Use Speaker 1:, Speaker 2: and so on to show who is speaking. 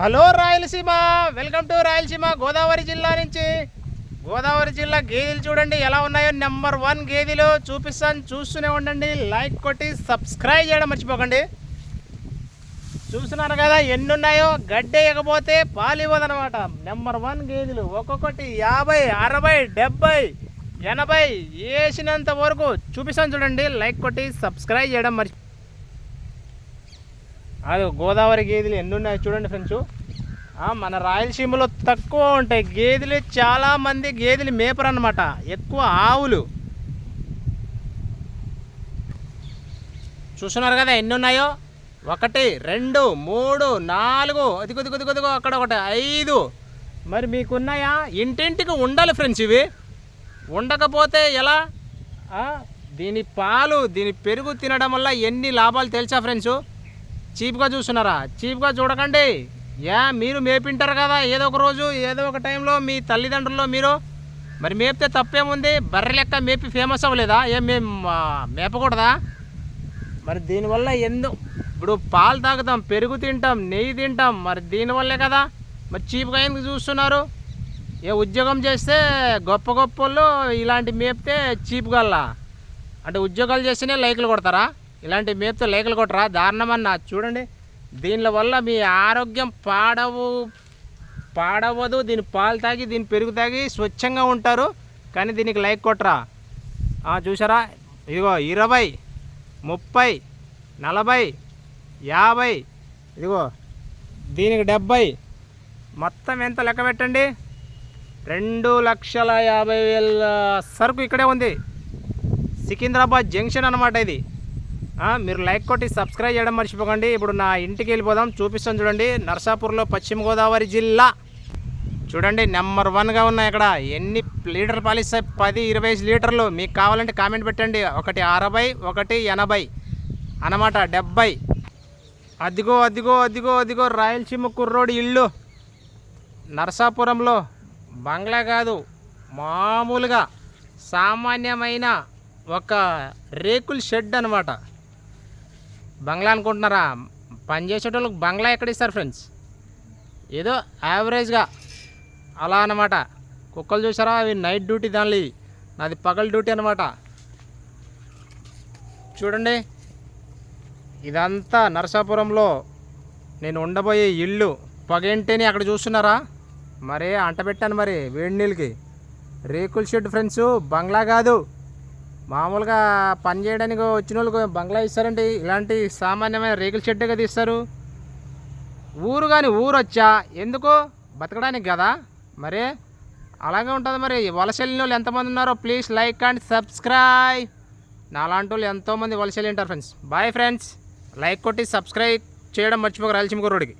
Speaker 1: Hello Rayalaseema welcome to Rayalaseema Godavari జిల్లా నుంచి. గోదావరి జిల్లా గేదెలు చూడండి ఎలా ఉన్నాయో నెంబర్ వన్ గేదెలు చూపిస్తాను. చూస్తూనే ఉండండి లైక్ కొట్టి సబ్స్క్రైబ్ చేయడం మర్చిపోకండి. చూస్తున్నారు కదా ఎన్ని ఉన్నాయో గడ్డేయకపోతే పాలు ఇవ్వదనమాట నెంబర్ వన్ గేదెలు ఒక్కొక్కటి యాభై అరవై డెబ్బై ఎనభై వేసినంత వరకు చూపిస్తాను చూడండి లైక్ కొట్టి సబ్స్క్రైబ్ చేయడం మర్చి అది గోదావరి గేదెలు ఎన్ని ఉన్నాయి చూడండి ఫ్రెండ్స్ మన రాయలసీమలో తక్కువ ఉంటాయి. గేదెలు చాలామంది గేదెలు మేపరు అనమాట ఎక్కువ ఆవులు. చూస్తున్నారు కదా ఎన్ని ఉన్నాయో? ఒకటి రెండు మూడు నాలుగు. అదిగో దిగు దిగు దిగు అక్కడ ఒకటి ఐదు. మరి మీకున్నాయా? ఇంటింటికి ఉండాలి ఫ్రెండ్స్ ఇవి. ఉండకపోతే ఎలా? దీని పాలు దీని పెరుగు తినడం వల్ల ఎన్ని లాభాలు తెలుసా ఫ్రెండ్స్ చీప్గా చూస్తున్నారా? చీప్గా చూడకండి. యా మీరు మేపింటారు కదా ఏదో ఒక రోజు ఏదో ఒక టైంలో మీ తల్లిదండ్రుల్లో మీరు. మరి మేపితే తప్పేముంది? బర్రె లెక్క మేపి ఫేమస్ అవ్వలేదా? ఏం మేము మేపకూడదా? మరి దీనివల్ల ఎందు ఇప్పుడు పాలు తాగుతాం పెరుగు తింటాం నెయ్యి తింటాం మరి దీనివల్లే కదా. మరి చీప్గా ఎందుకు చూస్తున్నారు? ఏ ఉద్యోగం చేస్తే గొప్ప గొప్ప వాళ్ళు ఇలాంటి మేపితే చీప్గా అంటే ఉద్యోగాలు చేస్తేనే లైకులు కొడతారా? ఇలాంటి మేపితే లైకులు కొట్టరా దారుణమన్నా. చూడండి దీనిల వల్ల మీ ఆరోగ్యం పాడవు పాడవదు. దీని పాలు తాగి దీని పెరుగు తాగి స్వచ్ఛంగా ఉంటారు. కానీ దీనికి లైక్ కొట్టరా. ఆ, చూసారా ఇదిగో ఇరవై ముప్పై నలభై యాభై ఇదిగో దీనికి డెబ్బై. మొత్తం ఎంత లెక్క పెట్టండి? రెండు లక్షల యాభై వేల సరుకు ఇక్కడే ఉంది. సికింద్రాబాద్ జంక్షన్ అనమాట ఇది. మీరు లైక్ కొట్టి సబ్స్క్రైబ్ చేయడం మర్చిపోకండి. ఇప్పుడు నా ఇంటికి వెళ్ళిపోదాం. చూపిస్తాను చూడండి. నర్సాపూర్లో పశ్చిమ గోదావరి జిల్లా. చూడండి నెంబర్ వన్గా ఉన్నాయి ఇక్కడ ఎన్ని లీటర్ పాలిస్తాయి? పది ఇరవై లీటర్లు. మీకు కావాలంటే కామెంట్ పెట్టండి. ఒకటి అరవై ఒకటి ఎనభై. అనమాట డెబ్బై. అదిగో అదిగో అదిగో అదిగో రాయలసీమ కుర్రోడు ఇల్లు. నర్సాపురంలో బంగ్లా కాదు. మామూలుగా సామాన్యమైన ఒక రేకుల షెడ్ అనమాట బంగ్లా అనుకుంటున్నారా? పనిచేసేటోళ్ళకి బంగ్లా ఎక్కడ ఇస్తారు ఫ్రెండ్స్ ఏదో యావరేజ్గా అలా అనమాట కుక్కలు చూసారా? అవి నైట్ డ్యూటీ దానిలో నాది పగల డ్యూటీ అనమాట చూడండి. ఇదంతా నరసాపురంలో నేను ఉండబోయే ఇల్లు. పగేంటేని అక్కడ చూస్తున్నారా? మరే అంటబెట్టాను మరి వేడి నీళ్ళకి. రేకుల షెడ్ ఫ్రెండ్స్ బంగ్లా కాదు. మామూలుగా పని చేయడానికి వచ్చిన వాళ్ళకి బంగ్లా ఇస్తారండి. ఇలాంటి సామాన్యమైన రేకుల షెడ్డే కదా ఇస్తారు. ఊరు కానీ ఊరు వచ్చా? ఎందుకు? బతకడానికి కదా? మరి అలాగే ఉంటుంది మరి. వలస వెళ్ళిన వాళ్ళు ఎంతమంది ఉన్నారో ప్లీజ్ లైక్ అండ్ సబ్స్క్రైబ్. నాలాంటి వాళ్ళు ఎంతోమంది వలస వెళ్ళి ఉంటారు ఫ్రెండ్స్. Bye friends. లైక్ కొట్టి సబ్స్క్రైబ్ చేయడం మర్చిపోక. రాయలసీమ రోడ్డుకి